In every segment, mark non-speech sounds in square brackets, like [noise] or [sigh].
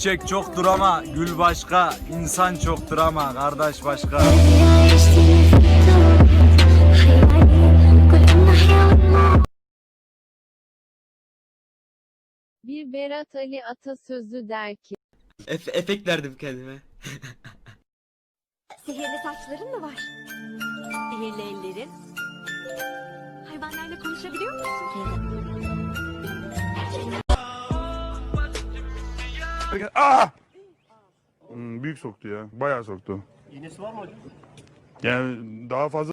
çiçek çoktur ama gül başka, insan çoktur ama kardeş başka. Bir Berat Ali atasözü der ki Efe, efekt verdim kendime. Sihirli saçların mı var? Sihirli ellerin? Hayvanlarla konuşabiliyor musun? Hmm, büyük soktu ya. Bayağı soktu. İğnesi var mı hocam? Yani daha fazla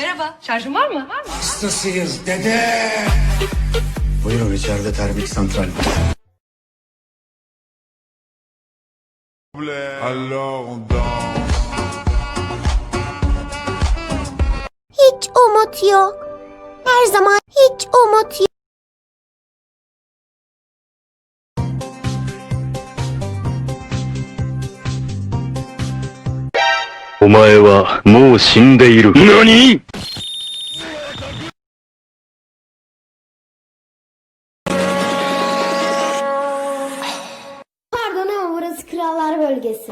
Merhaba, şarjın var mı? Var mı? Buyurun içeride termik santral var. Alors on danse. Hiç umut yok. Her zaman hiç umut yok. お前はもう死んでいる。何 Pardon ama burası krallar bölgesi.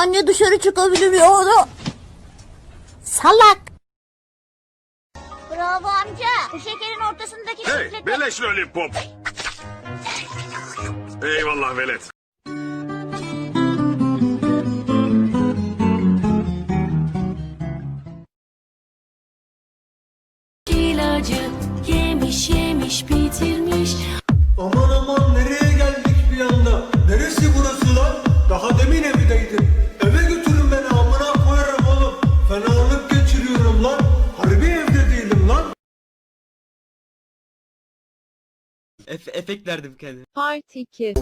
Anne dışarı onu. Salak. Bravo amca. Bu şekerin ortasındaki çiftlik. Beleş lollipop. Eyvallah velet. Efekt verdim kendime. Part 2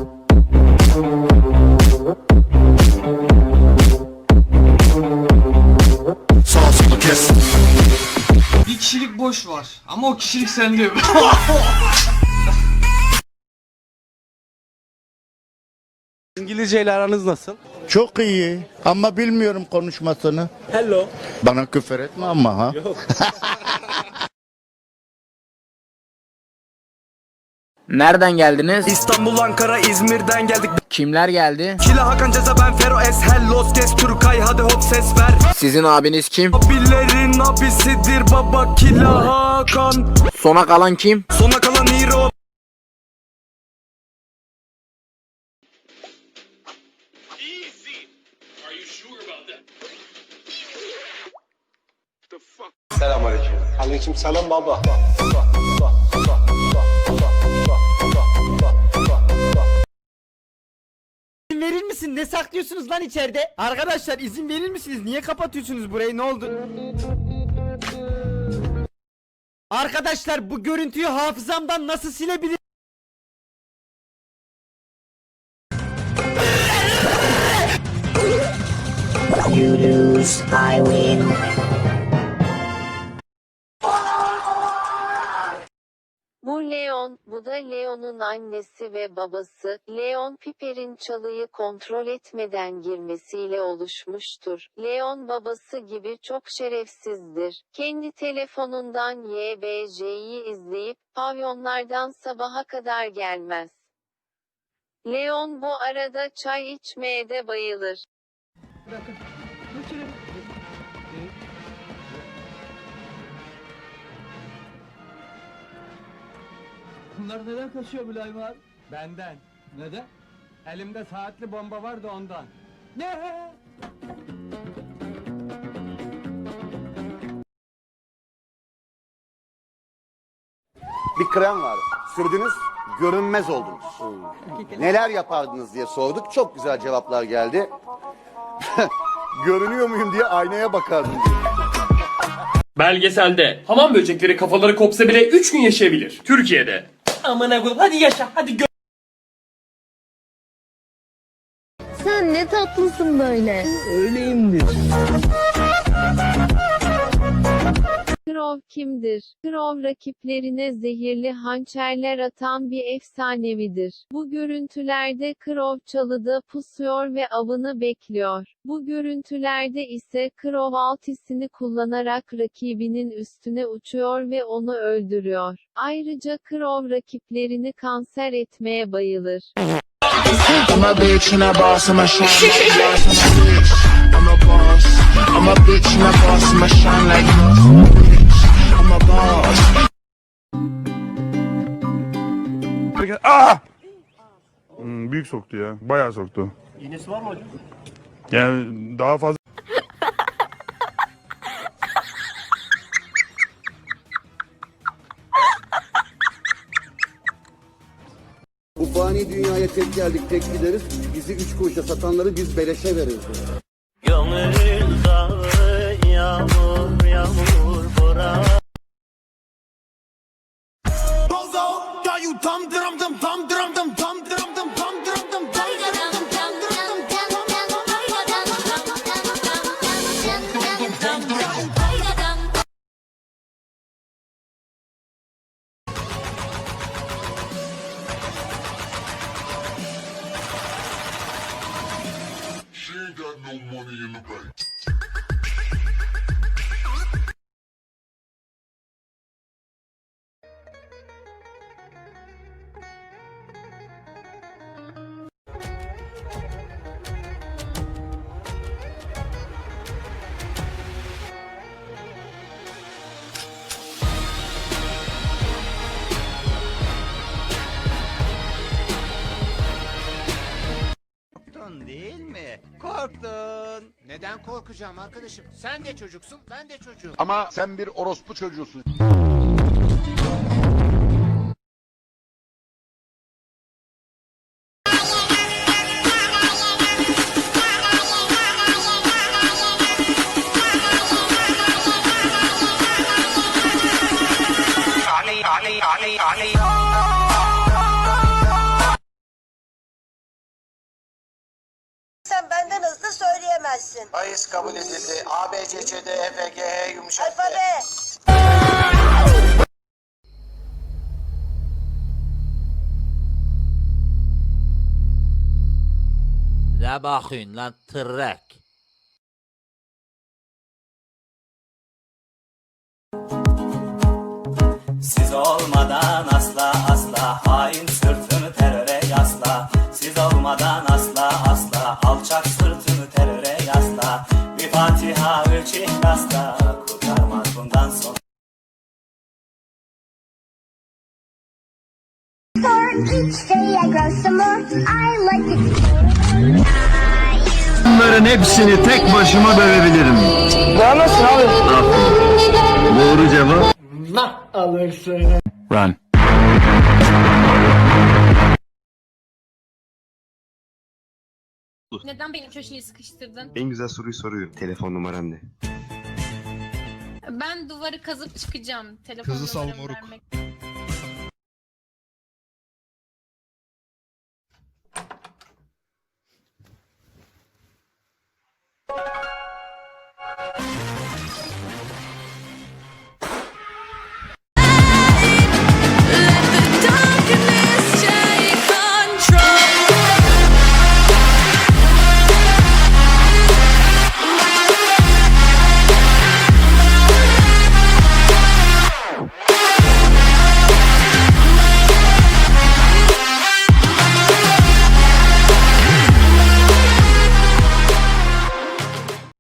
Bir kişilik boş var. Ama o kişilik sende. [laughs] İngilizce ile aranız nasıl? Çok iyi ama bilmiyorum konuşmasını. Hello. Bana küfür etme ama ha. [laughs] Nereden geldiniz? İstanbul, Ankara, İzmir'den geldik. Kimler geldi? Kila Hakan Ceza ben Fero Eshel Los Kes Turkay hadi hop ses ver. Sizin abiniz kim? Abillerin abisidir baba Kila Hakan. Sona kalan kim? Sona kalan hero. Aleyküm selam baba. Ne saklıyorsunuz lan içeride? Arkadaşlar izin verir misiniz? Niye kapatıyorsunuz burayı? Ne oldu? Arkadaşlar bu görüntüyü hafızamdan nasıl silebilirim? Bu Leon, bu da Leon'un annesi ve babası. Leon Piper'in çalıyı kontrol etmeden girmesiyle oluşmuştur. Leon babası gibi çok şerefsizdir. Kendi telefonundan YBJ'yi izleyip pavyonlardan sabaha kadar gelmez. Leon bu arada çay içmeye de bayılır. Bunlar neden kaçıyor Mülayim Benden. Neden? Elimde saatli bomba var da ondan. Ne? Bir krem var. Sürdünüz, görünmez oldunuz. Neler yapardınız diye sorduk. Çok güzel cevaplar geldi. [laughs] Görünüyor muyum diye aynaya bakardım. Belgeselde hamam böcekleri kafaları kopsa bile 3 gün yaşayabilir. Türkiye'de. Amına koyayım hadi yaşa hadi gö- Sen ne tatlısın böyle. Krov kimdir? Krov rakiplerine zehirli hançerler atan bir efsanevidir. Bu görüntülerde Krov çalıda pusuyor ve avını bekliyor. Bu görüntülerde ise Krov altisini kullanarak rakibinin üstüne uçuyor ve onu öldürüyor. Ayrıca Krov rakiplerini kanser etmeye bayılır. I'm a bitch and a boss, I'm a shine like I'm a boss. I'm a bitch and a boss, I'm a shine like Ah! Hmm, büyük soktu ya. Bayağı soktu. İğnesi var mı hocam? Yani daha fazla Bu fani dünyaya tek geldik tek gideriz. Bizi üç kuruşa satanları biz beleşe veririz. Tam dırım dım tam dırım dım tam dırım dım tam dırım dım tam dırım dım tam dırım dım Korktun Neden korkacağım arkadaşım? Sen de çocuksun, ben de çocuğum. Ama sen bir orospu çocuğusun. Söyleyemezsin. Bayis kabul edildi. A, B, C, C, D, E, F, G, H yumuşak. Alfabe. Ne bakıyorsun lan tırrek? Siz olmadan asla asla hain sırtını teröre yasla. Siz olmadan Bunların hepsini tek başıma dövebilirim. Daha nasıl abi? Doğru cevap alırsın. Run. Neden beni köşeye sıkıştırdın? En güzel soruyu soruyorum. Telefon numaram ne? Ben duvarı kazıp çıkacağım. Telefon Kızı sal numaramı moruk. vermek.